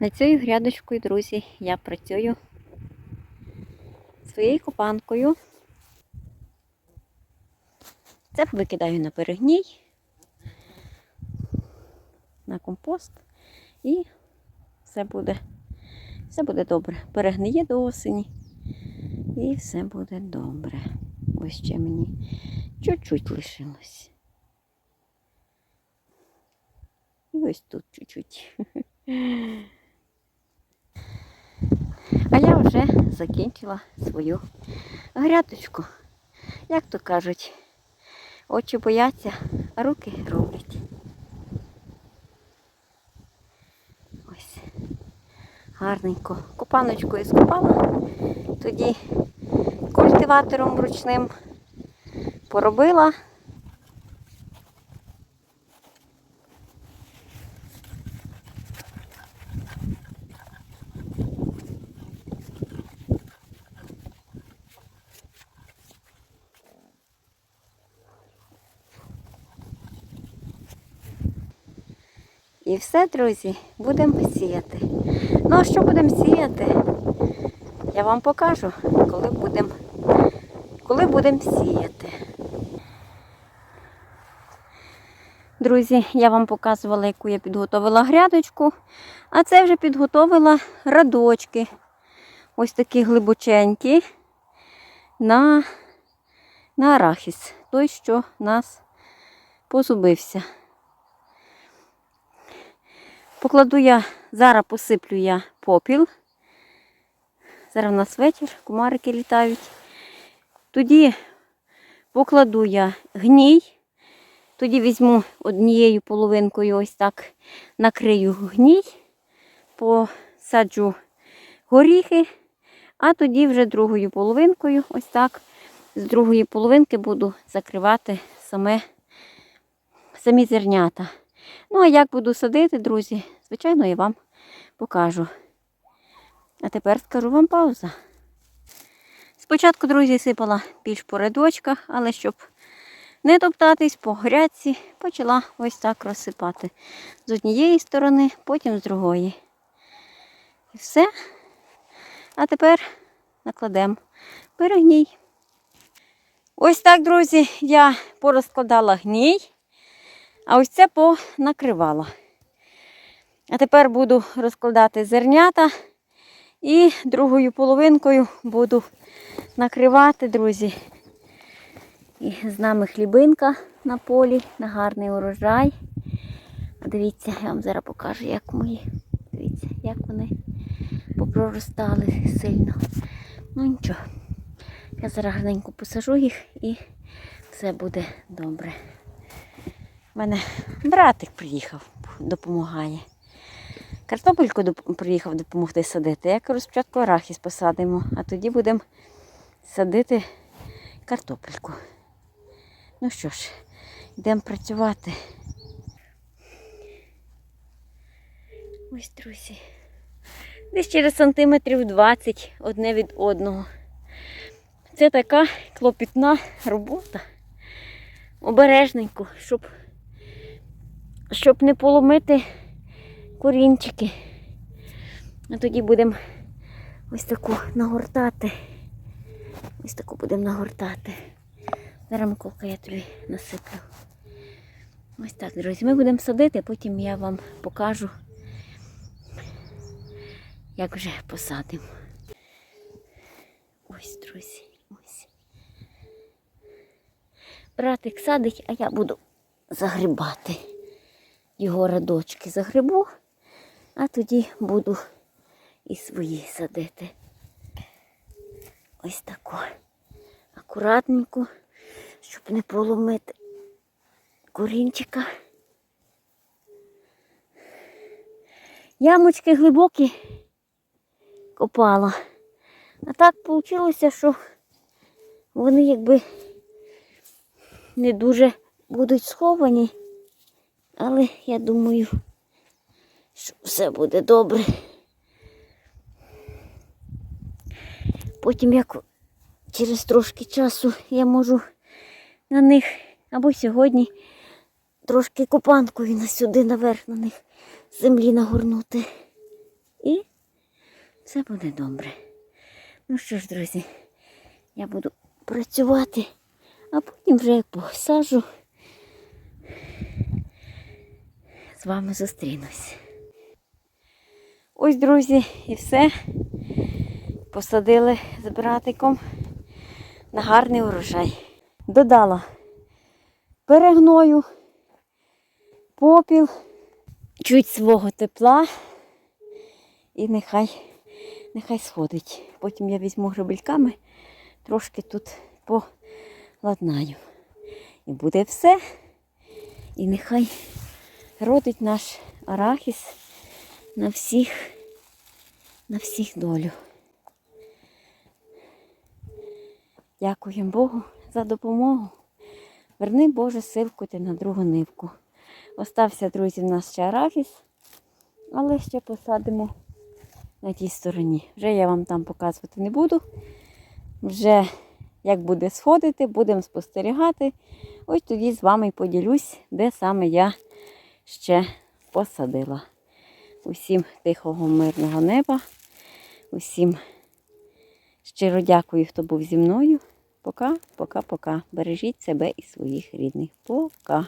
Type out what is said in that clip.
На цією грядочкою, друзі, я працюю своєю копанкою. Це викидаю на перегній, на компост і все буде, все буде добре. Перегниє до осені і все буде добре. Ось ще мені чуть-чуть лишилось. І ось тут чуть-чуть. А я вже закінчила свою грядочку. Як то кажуть, очі бояться, а руки роблять. Ось. Гарненько. Копаночкою скопала. Тоді культиватором ручним поробила. І все, друзі, будемо сіяти. Ну, а що будемо сіяти? Я вам покажу, коли будемо коли будем сіяти. Друзі, я вам показувала, яку я підготовила грядочку, а це вже підготовила радочки. Ось такі глибоченькі на, на арахіс. Той, що нас позубився. Покладу я, зараз посиплю я попіл. Зараз у нас вечір, кумарики літають. Тоді покладу я гній. Тоді візьму однією половинкою ось так накрию гній, посаджу горіхи, а тоді вже другою половинкою, ось так, з другої половинки буду закривати саме, самі зернята. Ну, а як буду садити, друзі, звичайно, я вам покажу. А тепер скажу вам пауза. Спочатку, друзі, сипала більш по рядочках, але щоб не топтатись по грядці, почала ось так розсипати. З однієї сторони, потім з другої. І все. А тепер накладемо перегній. Ось так, друзі, я порозкладала гній. А ось це понакривала. А тепер буду розкладати зернята і другою половинкою буду накривати, друзі. І з нами хлібинка на полі, на гарний урожай. Дивіться, я вам зараз покажу, як мої. Дивіться, як вони попроростали сильно. Ну нічого. Я зараз гарненько посажу їх і все буде добре. У мене братик приїхав, допомагає. Картопельку приїхав допомогти садити. Я кажу, спочатку арахіс посадимо, а тоді будемо садити картопельку. Ну що ж, йдемо працювати. Ось, друзі. Десь через сантиметрів 20 одне від одного. Це така клопітна робота. Обережненько, щоб щоб не поломити корінчики. А тоді будемо ось таку нагортати. Ось таку будемо нагортати. Зараз Миколка я тобі насиплю. Ось так, друзі. Ми будемо садити, потім я вам покажу, як вже посадимо. Ось, друзі, ось. Братик садить, а я буду загрібати його радочки загребу, а тоді буду і свої садити. Ось таку акуратненько, щоб не поломити корінчика. Ямочки глибокі копала. А так вийшло, що вони якби не дуже будуть сховані. Але я думаю, що все буде добре. Потім, як через трошки часу я можу на них або сьогодні трошки копанкою сюди наверх на них землі нагорнути. І Все буде добре. Ну що ж, друзі, я буду працювати, а потім вже як посажу. З вами зустрінусь. Ось, друзі, і все. Посадили з братиком на гарний урожай. Додала перегною, попіл, чуть свого тепла і нехай, нехай сходить. Потім я візьму грабельками, трошки тут поладнаю. І буде все. І нехай родить наш арахіс на всіх, на всіх долю. Дякуємо Богу за допомогу. Верни Боже силку ти на другу нивку. Остався, друзі, в нас ще арахіс, але ще посадимо на тій стороні. Вже я вам там показувати не буду. Вже як буде сходити, будемо спостерігати. Ось тоді з вами поділюсь, де саме я ще посадила. Усім тихого, мирного неба. Усім щиро дякую, хто був зі мною. Пока, пока, пока. Бережіть себе і своїх рідних. Пока.